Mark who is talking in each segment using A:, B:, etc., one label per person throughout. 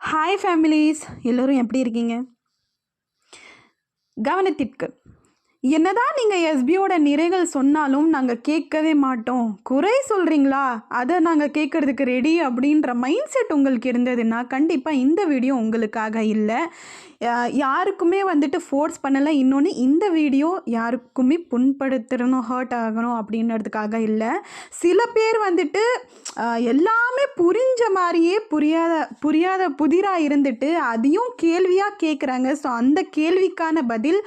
A: Hi families எல்லோரும் எப்படி இருக்கீங்க? கவனத்திற்கு. என்னதான் நீங்கள் எஸ்பியோட நிறைகள் சொன்னாலும் நாங்கள் கேட்கவே மாட்டோம். குறை சொல்கிறீங்களா அதை நாங்கள் கேட்கறதுக்கு ரெடி அப்படின்ற மைண்ட் செட் உங்களுக்கு இருந்ததுன்னா கண்டிப்பாக இந்த வீடியோ உங்களுக்காக இல்லை. யாருக்குமே வந்துட்டு ஃபோர்ஸ் பண்ணலை. இன்னொன்று இந்த வீடியோ யாருக்குமே புண்படுத்தணும் ஹர்ட் ஆகணும் அப்படின்றதுக்காக இல்லை. சில பேர் வந்துட்டு எல்லாமே புரிஞ்ச மாதிரியே புரியாத புரியாத புதிராக இருந்துட்டு அதையும் கேள்வியாக கேட்குறாங்க ஸோ அந்த கேள்விக்கான பதில்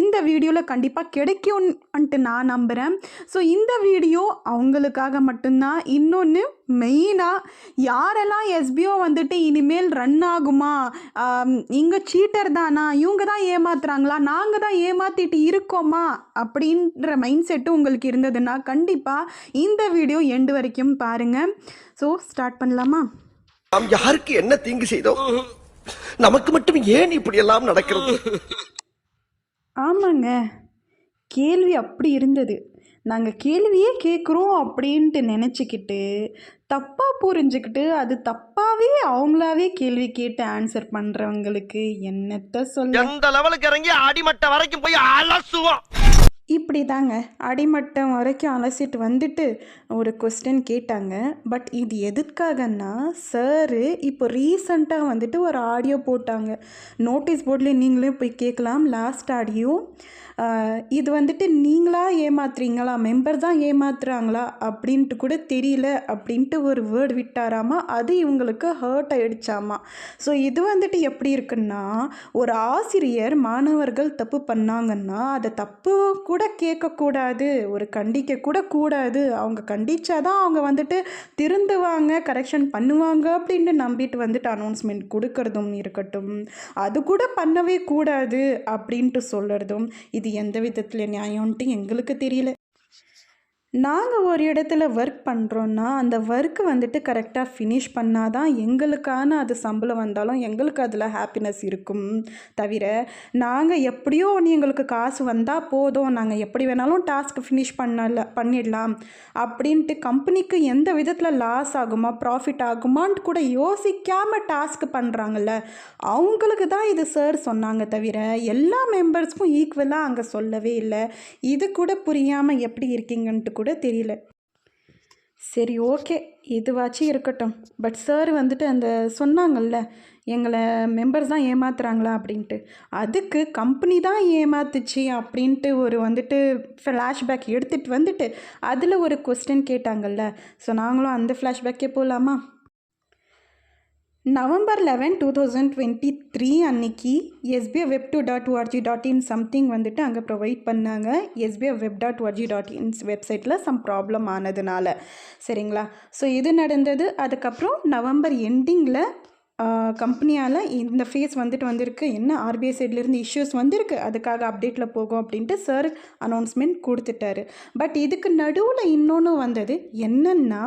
A: இந்த இந்த வீடியோவில் கண்டிப்பாக கிடைக்கும்ன்ட்டு நான் நம்புகிறேன் ஸோ இந்த வீடியோ அவங்களுக்காக மட்டும்தான். இன்னொன்று மெயினாக யாரெல்லாம் எஸ்பிஓ வந்துட்டு இனிமேல் ரன் ஆகுமா? இங்கே சீட்டர் தானா? இவங்க தான் ஏமாத்துறாங்களா? நாங்கள் தான் ஏமாத்திட்டு இருக்கோமா? அப்படின்ற மைண்ட் செட்டு உங்களுக்கு இருந்ததுன்னா கண்டிப்பாக இந்த வீடியோ எண்டு வரைக்கும் பாருங்கள் ஸோ ஸ்டார்ட் பண்ணலாமா?
B: நாம் யாருக்கு என்ன தீங்கு செய்தோம்? நமக்கு மட்டும் ஏன் இப்படி எல்லாம் நடக்கிறது?
A: ஆமாங்க. கேள்வி அப்படி இருந்தது. நாங்கள் கேள்வியே கேட்குறோம் அப்படின்ட்டு நினச்சிக்கிட்டு தப்பாக புரிஞ்சுக்கிட்டு அது தப்பாகவே அவங்களாவே கேள்வி கேட்டு ஆன்சர் பண்ணுறவங்களுக்கு என்னத்த சொல்ல
B: எந்த லெவலுக்கு இறங்கி அடிமட்ட வரைக்கும் போய் அலசுவோம்.
A: இப்படி தாங்க அடிமட்டம் வரைக்கும் அலசிட்டு வந்துட்டு ஒரு கொஸ்டின் கேட்டாங்க. பட் இது எதுக்காகன்னா சாரு இப்போ ரீசண்டாக வந்துட்டு ஒரு ஆடியோ போட்டாங்க. நோட்டீஸ் போர்டில் நீங்களே போய் கேட்கலாம். லாஸ்ட் ஆடியோ இது வந்துட்டு நீங்களா ஏமாத்துறீங்களா? மெம்பர் தான் ஏமாத்துறாங்களா? அப்படின்ட்டு கூட தெரியல. அப்படின்ட்டு ஒரு வேர்டு விட்டாராமா? அது இவங்களுக்கு ஹர்ட் ஆகிடுச்சாமா ஸோ இது வந்துட்டு எப்படி இருக்குன்னா ஒரு ஆசிரியர் மாணவர்கள் தப்பு பண்ணாங்கன்னா அதை தப்பு கூட கூட கேட்கக்கூடாது ஒரு கண்டிக்க கூட கூடாது. அவங்க கண்டிச்சாதான் அவங்க வந்துட்டு திருந்துவாங்க கரெக்ஷன் பண்ணுவாங்க அப்படின்னு நம்பிட்டு வந்துட்டு அனௌன்ஸ்மெண்ட் கொடுக்கறதும் இருக்கட்டும். அது கூட பண்ணவே கூடாது அப்படின்ட்டு சொல்கிறதும் இது எந்த விதத்தில் நியாயம்ன்ட்டு எங்களுக்கு தெரியல. நாங்கள் ஒரு இடத்துல ஒர்க் பண்ணுறோன்னா அந்த ஒர்க்கு வந்துட்டு கரெக்டாக ஃபினிஷ் பண்ணால் தான் எங்களுக்கான அது சம்பளம் வந்தாலும் எங்களுக்கு அதில் ஹாப்பினஸ் இருக்கும். தவிர நாங்கள் எப்படியோ ஒன்று எங்களுக்கு காசு வந்தால் போதும். நாங்கள் எப்படி வேணாலும் டாஸ்க் ஃபினிஷ் பண்ணல பண்ணிடலாம். அப்படின்ட்டு கம்பெனிக்கு எந்த விதத்தில் லாஸ் ஆகுமா ப்ராஃபிட் ஆகுமான்ட்டு கூட யோசிக்காமல் டாஸ்க் பண்ணுறாங்கல்ல அவங்களுக்கு தான் இது சார் சொன்னாங்க தவிர எல்லா மெம்பர்ஸ்க்கும் ஈக்குவலாக அங்கே சொல்லவே இல்லை. இது கூட புரியாமல் எப்படி இருக்கீங்கன்ட்டு கூட கூட தெரியல. சரி ஓகே. இதுவாச்சும் இருக்கட்டும். பட் சார் வந்துட்டு அந்த சொன்னாங்கல்ல எங்களை மெம்பர்ஸ் தான் ஏமாத்துறாங்களா அப்படின்ட்டு. அதுக்கு கம்பெனி தான் ஏமாத்துச்சு அப்படின்ட்டு ஒரு வந்துட்டு ஃப்ளாஷ்பேக் எடுத்துகிட்டு வந்துட்டு அதில் ஒரு கொஸ்டின் கேட்டாங்கல்ல. ஸோ நாங்களும் அந்த ஃப்ளாஷ்பேக்கே போகலாமா November eleven two thousand twenty three அன்னைக்கு SBI web two dot ORG dot in something வந்துட்டு அங்கே ப்ரொவைட் பண்ணாங்க. SBI web dot ORG dot in வெப்சைட்டில் சம் ப்ராப்ளம் ஆனதுனால. சரிங்களா? ஸோ இது நடந்தது. அதுக்கப்புறம் நவம்பர் எண்டிங்கில் கம்பெனியால் இந்த ஃபேஸ் வந்துட்டு வந்திருக்கு. என்ன ஆர்பிஐ சைட்லேருந்து இஷ்யூஸ் வந்திருக்கு? அதுக்காக அப்டேட்டில் போகும் அப்படின்ட்டு சார் அனௌன்ஸ்மெண்ட் கொடுத்துட்டாரு. பட் இதுக்கு நடுவில் இன்னொன்று வந்தது. என்னென்னா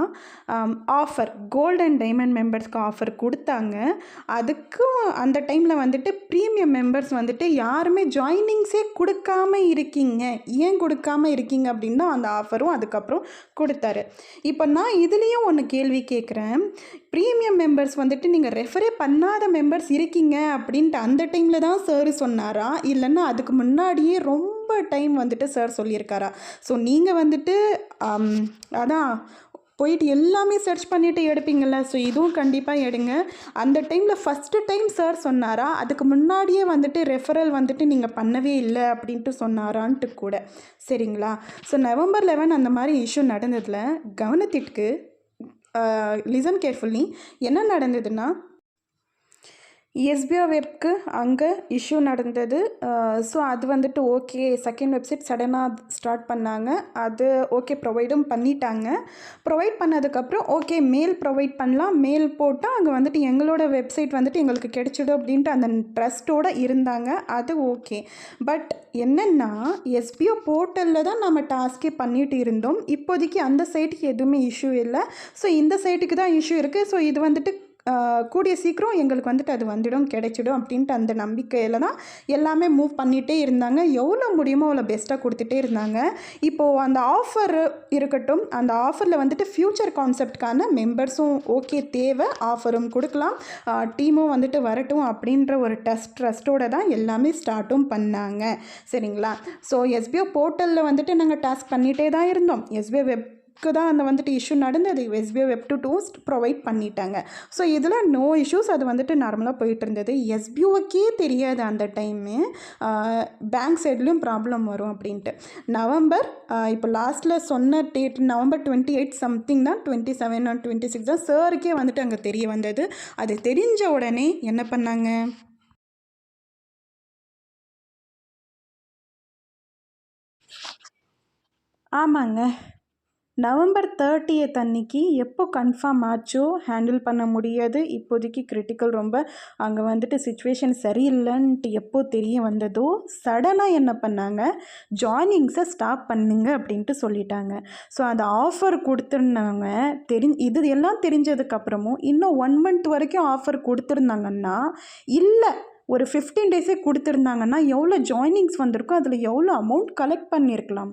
A: ஆஃபர் கோல்ட் அண்ட் டைமண்ட் மெம்பர்ஸ்க்கு ஆஃபர் கொடுத்தாங்க. அதுக்கும் அந்த டைமில் வந்துட்டு ப்ரீமியம் மெம்பர்ஸ் வந்துட்டு யாருமே ஜாயினிங்ஸே கொடுக்காம இருக்கீங்க. ஏன் கொடுக்காம இருக்கீங்க அப்படின்னா அந்த ஆஃபரும் அதுக்கப்புறம் கொடுத்தாரு. இப்போ நான் இதுலேயும் ஒன்று கேள்வி கேட்குறேன் ப்ரீமியம் மெம்பர்ஸ் வந்துட்டு நீங்கள் ரெஃபரே பண்ணாத மெம்பர்ஸ் இருக்கீங்க அப்படின்ட்டு அந்த டைமில் தான் சார் சொன்னாரா? இல்லைன்னா அதுக்கு முன்னாடியே ரொம்ப டைம் வந்துட்டு சார் சொல்லியிருக்காரா? ஸோ நீங்கள் வந்துட்டு அதான் போயிட்டு எல்லாமே சர்ச் பண்ணிவிட்டு எடுப்பீங்கள்ல ஸோ இதுவும் கண்டிப்பாக எடுங்க. அந்த டைமில் ஃபஸ்ட்டு டைம் சார் சொன்னாரா? அதுக்கு முன்னாடியே வந்துட்டு ரெஃபரல் வந்துட்டு நீங்கள் பண்ணவே இல்லை அப்படின்ட்டு சொன்னாரான்ட்டு கூட. சரிங்களா? ஸோ நவம்பர் லெவன் அந்த மாதிரி இஷ்யூ நடந்ததில் கவனத்திற்கு லிசன் கேர்ஃபுல்லி என்ன நடந்ததுன்னா எஸ்பிஓ வெப்க்கு அங்கே இஷ்யூ நடந்தது. ஸோ அது வந்துட்டு ஓகே. செகண்ட் வெப்சைட் சடனாக ஸ்டார்ட் பண்ணாங்க. அது ஓகே ப்ரொவைடும் பண்ணிட்டாங்க. ப்ரொவைட் பண்ணதுக்கப்புறம் ஓகே மெயில் ப்ரொவைட் பண்ணலாம். மெயில் போட்டால் அங்கே வந்துட்டு எங்களோட வெப்சைட் வந்துட்டு எங்களுக்கு கிடைச்சிடும் அப்படின்ட்டு அந்த ட்ரஸ்ட்டோடு இருந்தாங்க. அது ஓகே. பட் என்னென்னா எஸ்பிஓ போர்ட்டலில் தான் நம்ம டாஸ்கே பண்ணிட்டு இருந்தோம். இப்போதைக்கு அந்த சைட்டுக்கு எதுவுமே இஷ்யூ இல்லை. ஸோ இந்த சைட்டுக்கு தான் இஷ்யூ இருக்குது ஸோ இது வந்துட்டு கூடிய சீக்கிரம் எங்களுக்கு வந்துட்டு அது வந்துடும் கிடைச்சிடும் அப்படின்ட்டு அந்த நம்பிக்கையில் தான் எல்லாமே மூவ் பண்ணிகிட்டே இருந்தாங்க. எவ்வளோ முடியுமோ அவ்வளோ பெஸ்ட்டாக கொடுத்துட்டே இருந்தாங்க. இப்போது அந்த ஆஃபர் இருக்கட்டும் அந்த ஆஃபரில் வந்துட்டு ஃப்யூச்சர் கான்செப்ட்கான மெம்பர்ஸும் ஓகே தேவை. ஆஃபரும் கொடுக்கலாம். டீமும் வந்துட்டு வரட்டும் அப்படின்ற ஒரு டஸ்ட் ட்ரஸ்ட்டோட தான் எல்லாமே ஸ்டார்ட்டும் பண்ணாங்க. சரிங்களா? ஸோ எஸ்பிஓ போர்ட்டலில் வந்துட்டு நாங்கள் டாஸ்க் பண்ணிகிட்டே தான் இருந்தோம். எஸ்பிஓ வெப் க்கு தான் அந்த வந்துட்டு இஷ்யூ நடந்தது. SBI web two twos provide பண்ணிட்டாங்க. ஸோ இதில் நோ இஷ்யூஸ் அது வந்துட்டு நார்மலாக போயிட்டு இருந்தது. எஸ்பிஓக்கே தெரியாது அந்த டைமு பேங்க் சைட்லேயும் ப்ராப்ளம் வரும் அப்படின்ட்டு. நவம்பர் இப்போ லாஸ்ட்டில் சொன்ன date November twenty eight something தான் twenty seven and twenty six தான் சருக்கே வந்துட்டு அங்கே தெரிய வந்தது. அது தெரிஞ்ச உடனே என்ன பண்ணாங்க? ஆமாங்க. நவம்பர் தேர்ட்டியத் அன்னைக்கு எப்போ கன்ஃபார்ம் ஆச்சோ ஹேண்டில் பண்ண முடியாது. இப்போதைக்கு கிரிட்டிக்கல் ரொம்ப அங்கே வந்துட்டு சுச்சுவேஷன் சரியில்லைன்ட்டு எப்போ தெரிய வந்ததோ சடனாக என்ன பண்ணாங்க? ஜாயினிங்ஸை ஸ்டாப் பண்ணுங்க அப்படின்ட்டு சொல்லிட்டாங்க. ஸோ அந்த ஆஃபர் கொடுத்துருந்தாங்க. தெரி இது எல்லாம் தெரிஞ்சதுக்கப்புறமும் இன்னும் ஒன் மந்த் வரைக்கும் ஆஃபர் கொடுத்துருந்தாங்கன்னா இல்லை ஒரு ஃபிஃப்டீன் டேஸே கொடுத்துருந்தாங்கன்னா எவ்வளோ ஜாயினிங்ஸ் வந்திருக்கும் அதில் எவ்வளோ அமௌண்ட் கலெக்ட் பண்ணியிருக்கலாம்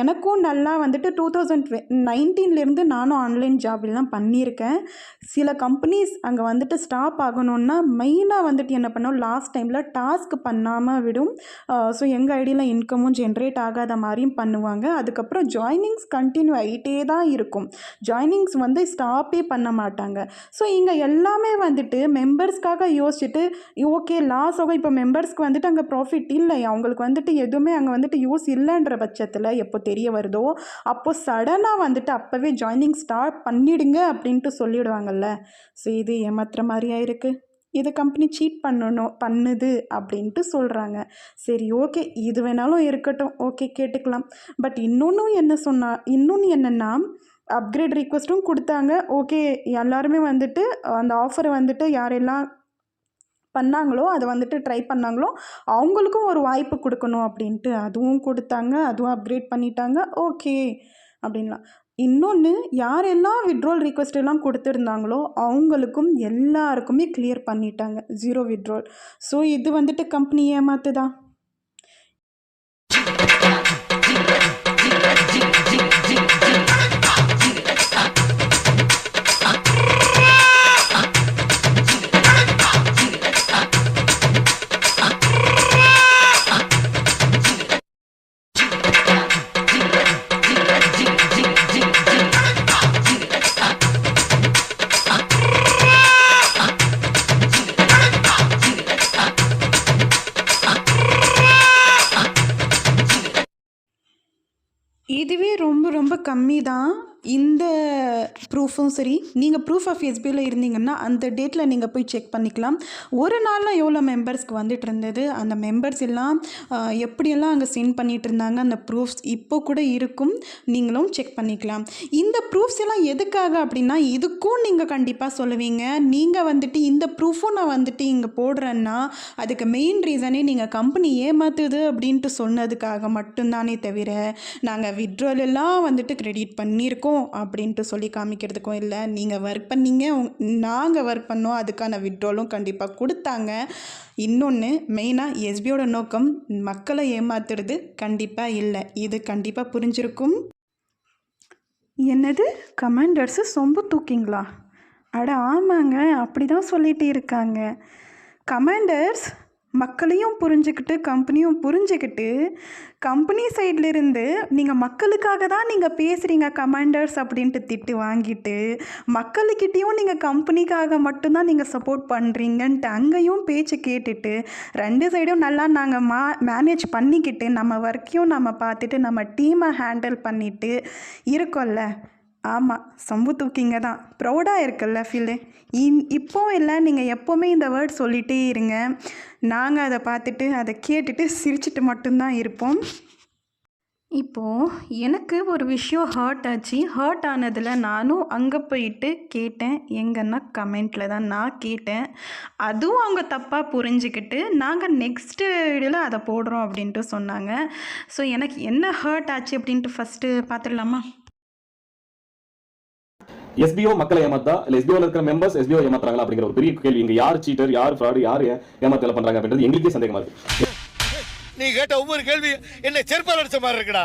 A: எனக்கும் நல்லா வந்துட்டு டூ தௌசண்ட் நைன்டீன்லேருந்து நானும் ஆன்லைன் ஜாப்லாம் பண்ணியிருக்கேன். சில கம்பெனிஸ் அங்கே வந்துட்டு ஸ்டாப் ஆகணும்னா மெயினாக வந்துட்டு என்ன பண்ணோம் லாஸ்ட் டைமில் டாஸ்க் பண்ணாமல் விடும். ஸோ எங்கள் ஐடியில் இன்கமும் ஜென்ரேட் ஆகாத மாதிரியும் பண்ணுவாங்க. அதுக்கப்புறம் ஜாயினிங்ஸ் கண்டினியூ ஆகிட்டே தான் இருக்கும். ஜாயினிங்ஸ் வந்து ஸ்டாப்பே பண்ண மாட்டாங்க. ஸோ இங்கே எல்லாமே வந்துட்டு மெம்பர்ஸ்க்காக யோசிச்சுட்டு ஓகே லாஸ் ஆகும். இப்போ மெம்பர்ஸ்க்கு வந்துட்டு அங்கே ப்ராஃபிட் இல்லை. அவங்களுக்கு வந்துட்டு எதுவுமே அங்கே வந்துட்டு யூஸ் இல்லைன்ற பட்சத்தில் எப்போ தெரிய வருதோ அப்போது சடனாக வந்துட்டு அப்போவே ஜாயினிங் ஸ்டார்ட் பண்ணிடுங்க அப்படின்ட்டு சொல்லிடுவாங்கல்ல. ஸோ இது ஏமாத்துற மாதிரியாக இருக்குது இது கம்பெனி சீட் பண்ணணும் பண்ணுது அப்படின்ட்டு சொல்கிறாங்க சரி ஓகே இது வேணாலும் இருக்கட்டும். ஓகே கேட்டுக்கலாம். பட் இன்னொன்றும் என்ன சொன்னா இன்னொன்று என்னென்னா அப்கிரேட் ரிக்வஸ்ட்டும் கொடுத்தாங்க. ஓகே எல்லாருமே வந்துட்டு அந்த ஆஃபரை வந்துட்டு யாரெல்லாம் பண்ணாங்களோ அதை வந்துட்டு ட்ரை பண்ணாங்களோ அவங்களுக்கும் ஒரு வாய்ப்பு கொடுக்கணும் அப்படின்ட்டு அதுவும் கொடுத்தாங்க அதுவும் அப்கிரேட் பண்ணிட்டாங்க. ஓகே அப்படின்லாம். இன்னொன்று யாரெல்லாம் விட்ரோல் ரிக்வெஸ்ட் எல்லாம் கொடுத்துருந்தாங்களோ அவங்களுக்கும் எல்லாருக்குமே கிளியர் பண்ணிட்டாங்க ஜீரோ விட்ரோல் ஸோ இது வந்துட்டு கம்பெனி ஏமாத்துதா? இதுவே ரொம்ப ரொம்ப கம்மி தான் இந்த ப்ரூஃபும் சரி நீங்கள் ப்ரூஃப் ஆஃப் எஸ்பியில் இருந்தீங்கன்னா அந்த டேட்டில் நீங்கள் போய் செக் பண்ணிக்கலாம். ஒரு நாளில் எவ்வளோ மெம்பர்ஸ்க்கு வந்துட்டு இருந்தது அந்த மெம்பர்ஸ் எல்லாம் எப்படியெல்லாம் அங்கே சென்ட் பண்ணிட்டு இருந்தாங்க அந்த ப்ரூஃப்ஸ் இப்போ கூட இருக்கும் நீங்களும் செக் பண்ணிக்கலாம். இந்த ப்ரூஃப்ஸ் எல்லாம் எதுக்காக அப்படின்னா இதுக்கும் நீங்கள் கண்டிப்பாக சொல்லுவீங்க. நீங்கள் வந்துட்டு இந்த ப்ரூஃபும் நான் வந்துட்டு இங்கே போடுறேன்னா அதுக்கு மெயின் ரீசனே நீங்கள் கம்பெனி ஏமாத்துது அப்படின்ட்டு சொன்னதுக்காக மட்டும்தானே தவிர நாங்கள் விட்ரோல் எல்லாம் வந்துட்டு கிரெடிட் பண்ணியிருக்கோம் அப்படின்ட்டு சொல்லி காமிக்கிறதுக்கும் இல்லை. நீங்கள் ஒர்க் பண்ணீங்க நாங்கள் ஒர்க் பண்ணோம் அதுக்கான விட்ரோலும் கண்டிப்பாக கொடுத்தாங்க. இன்னொன்று மெயினாக எஸ்பியோட நோக்கம் மக்களை ஏமாத்துறது கண்டிப்பாக இல்லை. இது கண்டிப்பாக புரிஞ்சிருக்கும். என்னது? கமாண்டர்ஸு சொம்பு தூக்கிங்களா? அட ஆமாங்க அப்படி தான் சொல்லிகிட்டு இருக்காங்க. கமாண்டர்ஸ் மக்களையும் புரிஞ்சுக்கிட்டு கம்பெனியும் புரிஞ்சுக்கிட்டு கம்பெனி சைட்லேருந்து நீங்கள் மக்களுக்காக தான் நீங்கள் பேசுகிறீங்க கமாண்டர்ஸ் அப்படின்ட்டு திட்டு வாங்கிட்டு மக்களுக்கிட்டேயும் நீங்கள் கம்பெனிக்காக மட்டும்தான் நீங்கள் சப்போர்ட் பண்ணுறீங்கன்ட்டு அங்கேயும் பேச்சு கேட்டுட்டு ரெண்டு சைடும் நல்லா நாங்கள் மா மேனேஜ் பண்ணிக்கிட்டு நம்ம ஒர்க்கையும் நம்ம பார்த்துட்டு நம்ம டீமை ஹேண்டில் பண்ணிட்டு இருக்கோம்ல. ஆமாம் சம்பு தூக்கிங்க தான். ப்ரௌடாக இருக்குல்ல ஃபீலு இன் இப்போ இல்லை நீங்கள் எப்போவுமே இந்த வேர்ட் சொல்லிகிட்டே இருங்க. நாங்கள் அதை பார்த்துட்டு அதை கேட்டுட்டு சிரிச்சிட்டு மட்டும்தான் இருப்போம். இப்போது எனக்கு ஒரு விஷயம் ஹர்ட் ஆச்சு. ஹர்ட் ஆனதில் நானும் அங்கே போயிட்டு கேட்டேன். எங்கன்னா கமெண்ட்டில் தான் நான் கேட்டேன். அதுவும் அவங்க தப்பாக புரிஞ்சுக்கிட்டு நாங்கள் நெக்ஸ்ட்டு வீடியோவில் அதை போடுறோம் அப்படின்ட்டு சொன்னாங்க. ஸோ எனக்கு என்ன ஹர்ட் ஆச்சு அப்படின்ட்டு ஃபஸ்ட்டு பார்த்துடலாமா?
C: எஸ்பிஓ மக்களை ஏமாத்தா? இல்ல எஸ்பிஓல இருக்கிற மெம்பர்ஸ் எஸ்பிஓ ஏமாத்துறாங்களா அப்படிங்கிற ஒரு பெரிய கேள்வி. இங்க யார் சீட்டர் யார் ஃப்ராடு யார் ஏமாத்தல பண்றாங்க அப்படின்றது எங்களுக்கே சந்தேகமா இருக்கு.
D: நீ கேட்ட ஒவ்வொரு கேள்வி என்ன செருப்பால் அடிச்ச மாதிரி இருக்குடா.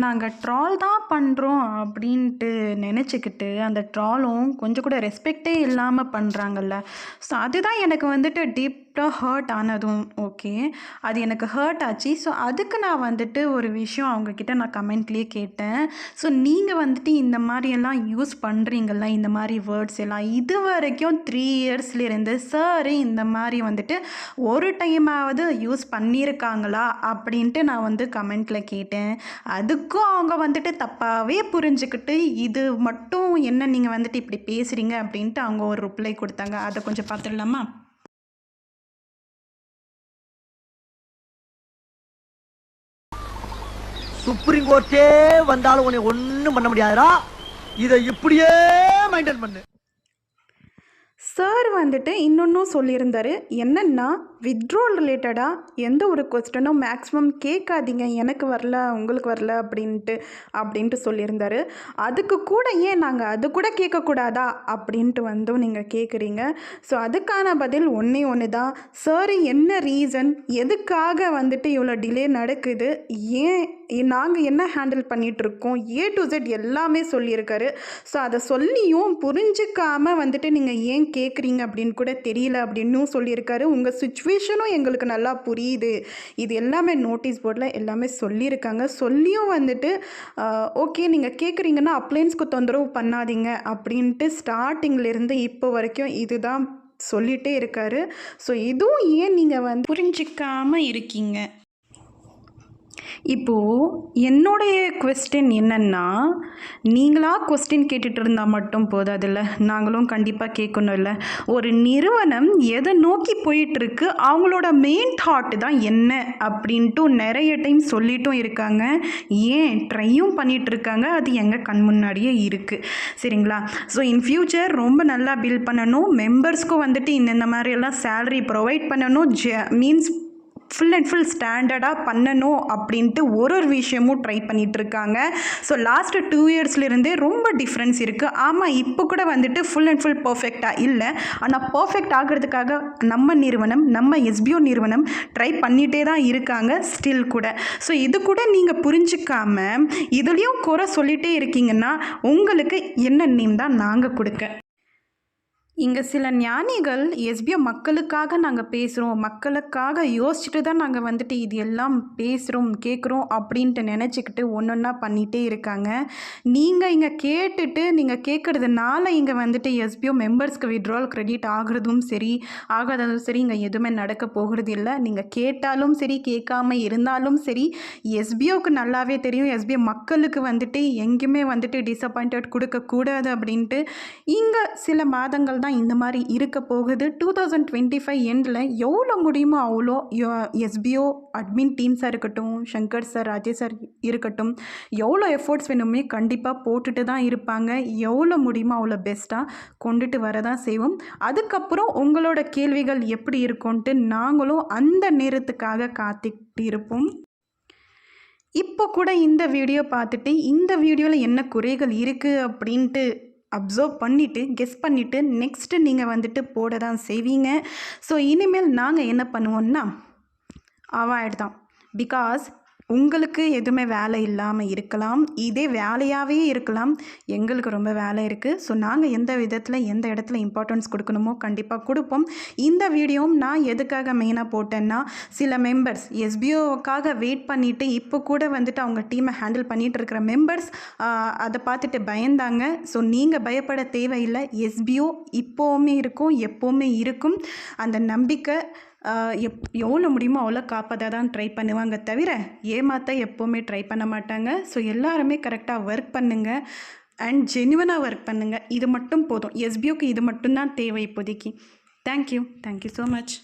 A: நாங்கள் ட்ரால் தான் பண்ணுறோம் அப்படின்ட்டு நினச்சிக்கிட்டு அந்த ட்ராலும் கொஞ்சம் கூட ரெஸ்பெக்டே இல்லாமல் பண்ணுறாங்கல்ல ஸோ அதுதான் எனக்கு வந்துட்டு டீப்பாக ஹர்ட் ஆனதும் ஓகே அது எனக்கு ஹர்ட் ஆச்சு. ஸோ அதுக்கு நான் வந்துட்டு ஒரு விஷயம் அவங்கக்கிட்ட நான் கமெண்ட்லேயே கேட்டேன். ஸோ நீங்கள் வந்துட்டு இந்த மாதிரியெல்லாம் யூஸ் பண்ணுறீங்கள இந்த மாதிரி வேர்ட்ஸ் எல்லாம். இது வரைக்கும் த்ரீ இயர்ஸ்லேருந்து சார் இந்த மாதிரி வந்துட்டு ஒரு டைமாவது யூஸ் பண்ணியிருக்காங்களா அப்படின்ட்டு நான் வந்து கமெண்ட்டில் கேட்டேன். அதுக்கும் அவங்க வந்துட்டு தப்பாகவே புரிஞ்சுக்கிட்டு இது மட்டும் என்ன நீங்கள் வந்துட்டு இப்படி பேசுகிறீங்க அப்படின்ட்டு அவங்க ஒரு ரிப்ளை கொடுத்தாங்க. அதை கொஞ்சம் பார்த்துடலாமா?
B: சுப்ரீம் கோர்ட்டே வந்தாலும் உன்னை ஒன்றும் பண்ண முடியாதுடா. இதை இப்படியே மெயின்டைன் பண்ணு.
A: சார் வந்துட்டு இன்னொன்றும் சொல்லியிருந்தாரு. என்னென்னா வித்ட்ரோல் ரிலேட்டடாக எந்த ஒரு கொஸ்டனும் மேக்ஸிமம் கேட்காதீங்க. எனக்கு வரல உங்களுக்கு வரல அப்படின்ட்டு அப்படின்ட்டு சொல்லியிருந்தாரு. அதுக்கு கூட ஏன் நாங்கள் அது கூட கேட்கக்கூடாதா அப்படின்ட்டு வந்தும் நீங்கள் கேட்குறீங்க ஸோ அதுக்கான பதில் ஒன்றே ஒன்று தான் சார் என்ன ரீசன் எதுக்காக வந்துட்டு இவ்வளோ டிலே நடக்குது? ஏன் நாங்கள் என்ன ஹேண்டில் பண்ணிகிட்ருக்கோம் ஏ டு ஜெட் எல்லாமே சொல்லியிருக்காரு. ஸோ அதை சொல்லியும் புரிஞ்சுக்காம வந்துட்டு நீங்கள் ஏன் கேட்குறீங்க அப்படின்னு கூட தெரியல அப்படின்னும் சொல்லியிருக்காரு. உங்கள் சுச்சுவேஷனும் எங்களுக்கு நல்லா புரியுது. இது எல்லாமே நோட்டீஸ் போர்டில் எல்லாமே சொல்லியிருக்காங்க. சொல்லியும் வந்துட்டு ஓகே நீங்கள் கேட்குறீங்கன்னா அப்ளைன்ஸ்க்கு தொந்தரவு பண்ணாதீங்க அப்படின்ட்டு ஸ்டார்டிங்லேருந்து இப்போ வரைக்கும் இதுதான் சொல்லிகிட்டே இருக்காரு. ஸோ இதுவும் ஏன் நீங்கள் வந்து புரிஞ்சிக்காமல் இருக்கீங்க? இப்போது என்னுடைய கொஸ்டின் என்னென்னா நீங்களாக கொஸ்டின் கேட்டுட்டு இருந்தால் மட்டும் போதாதுல்ல நாங்களும் கண்டிப்பாக கேட்கணும் இல்லை. ஒரு நிறுவனம் எதை நோக்கி போயிட்டுருக்கு அவங்களோட மெயின் தாட் தான் என்ன அப்படின்ட்டு நிறைய டைம் சொல்லிட்டும் இருக்காங்க. ஏன் ட்ரையும் பண்ணிகிட்டு இருக்காங்க அது எங்கள் கண் முன்னாடியே இருக்குது சரிங்களா? ஸோ இன் ஃப்யூச்சர் ரொம்ப நல்லா பில் பண்ணணும் மெம்பர்ஸ்க்கும் வந்துட்டு இந்த மாதிரியெல்லாம் சேலரி ப்ரொவைட் பண்ணணும் ஜ மீன்ஸ் ஃபுல் அண்ட் ஃபுல் ஸ்டாண்டர்டாக பண்ணணும் அப்படின்ட்டு ஒரு ஒரு விஷயமும் ட்ரை பண்ணிகிட்ருக்காங்க இருக்காங்க ஸோ லாஸ்ட் டூ இயர்ஸ்லேருந்தே ரொம்ப டிஃப்ரென்ஸ் இருக்குது ஆமாம் இப்போ கூட வந்துட்டு ஃபுல் அண்ட் ஃபுல் பர்ஃபெக்டாக இல்லை. ஆனால் பர்ஃபெக்ட் ஆகிறதுக்காக நம்ம நிறுவனம் நம்ம எஸ்பிஓ நிறுவனம் ட்ரை பண்ணிகிட்டே தான் இருக்காங்க ஸ்டில் கூட. ஸோ இது கூட நீங்கள் புரிஞ்சுக்காம இதுலேயும் குறை சொல்லிகிட்டே இருக்கீங்கன்னா உங்களுக்கு என்ன நேம் தான் நாங்கள் கொடுக்க? இங்கே சில ஞானிகள் எஸ்பிஓ மக்களுக்காக நாங்கள் பேசுகிறோம் மக்களுக்காக யோசிச்சுட்டு தான் நாங்கள் வந்துட்டு இது எல்லாம் பேசுகிறோம் கேட்குறோம் அப்படின்ட்டு நினச்சிக்கிட்டு ஒன்று ஒன்றா பண்ணிகிட்டே இருக்காங்க. நீங்கள் இங்கே கேட்டுட்டு நீங்கள் கேட்குறதுனால இங்கே வந்துட்டு எஸ்பிஓ மெம்பர்ஸ்க்கு விட்ரால் கிரெடிட் ஆகிறதும் சரி ஆகாததும் சரி இங்கே எதுவுமே நடக்க போகிறது இல்லை. நீங்கள் கேட்டாலும் சரி கேட்காம இருந்தாலும் சரி எஸ்பிஓக்கு நல்லாவே தெரியும். எஸ்பிஓ மக்களுக்கு வந்துட்டு எங்கேயுமே வந்துட்டு டிசப்பாயிண்டட் கொடுக்கக்கூடாது அப்படின்ட்டு இங்கே சில மாதங்கள் தான் இந்த மாதிரி இருக்க போகுது. டூ தௌசண்ட் டுவெண்ட்டி ஃபைவ் எண்டில் எவ்வளோ முடியுமோ அவ்வளோ எஸ்பிஓ அட்மின் டீம்ஸாக இருக்கட்டும் சங்கர் சார் ராஜேஷ் சார் இருக்கட்டும் எவ்வளோ எஃபோர்ட்ஸ் வேணுமே கண்டிப்பாக போட்டுட்டு தான் இருப்பாங்க. எவ்வளோ முடியுமோ அவ்வளோ பெஸ்ட்டாக கொண்டுட்டு வர தான் செய்வோம். அதுக்கப்புறம் உங்களோட கேள்விகள் எப்படி இருக்கும்ன்ட்டு நாங்களும் அந்த நேரத்துக்காக காத்துக்கிட்டு இருப்போம். இப்போ கூட இந்த வீடியோ பார்த்துட்டு இந்த வீடியோவில் என்ன குறைகள் இருக்குது அப்படின்ட்டு அப்சர்வ் பண்ணிவிட்டு கெஸ் பண்ணிவிட்டு நெக்ஸ்ட்டு நீங்கள் வந்துட்டு போட தான் செய்வீங்க. ஸோ இனிமேல் நாங்கள் என்ன பண்ணுவோம்னா அவாய்ட் தான். பிகாஸ் உங்களுக்கு எதுவுமே வேலை இல்லாமல் இருக்கலாம். இதே வேலையாகவே இருக்கலாம். எங்களுக்கு ரொம்ப வேலை இருக்குது ஸோ நாங்கள் எந்த விதத்தில் எந்த இடத்துல இம்பார்ட்டன்ஸ் கொடுக்கணுமோ கண்டிப்பாக கொடுப்போம். இந்த வீடியோவும் நான் எதுக்காக மெயினாக போட்டேன்னா சில மெம்பர்ஸ் எஸ்பிஓக்காக வெயிட் பண்ணிவிட்டு இப்போ கூட வந்துட்டு அவங்க டீமை ஹேண்டில் பண்ணிகிட்டு இருக்கிற மெம்பர்ஸ் அதை பார்த்துட்டு பயந்தாங்க. ஸோ நீங்கள் பயப்பட தேவையில்லை. எஸ்பிஓ இப்போவுமே இருக்கும் எப்போவுமே இருக்கும். அந்த நம்பிக்கை எப் எவ்வளோ முடியுமோ அவ்வளோ காப்பாற்ற தான் ட்ரை பண்ணுவாங்க தவிர ஏமாற்ற எப்போவுமே ட்ரை பண்ண மாட்டாங்க. ஸோ எல்லாருமே கரெக்டாக ஒர்க் பண்ணுங்கள் அண்ட் ஜென்யூனாக ஒர்க் பண்ணுங்கள் இது மட்டும் போதும். எஸ்பிஓக்கு இது மட்டும்தான் தேவை இப்போதைக்கு. Thank you thank you so much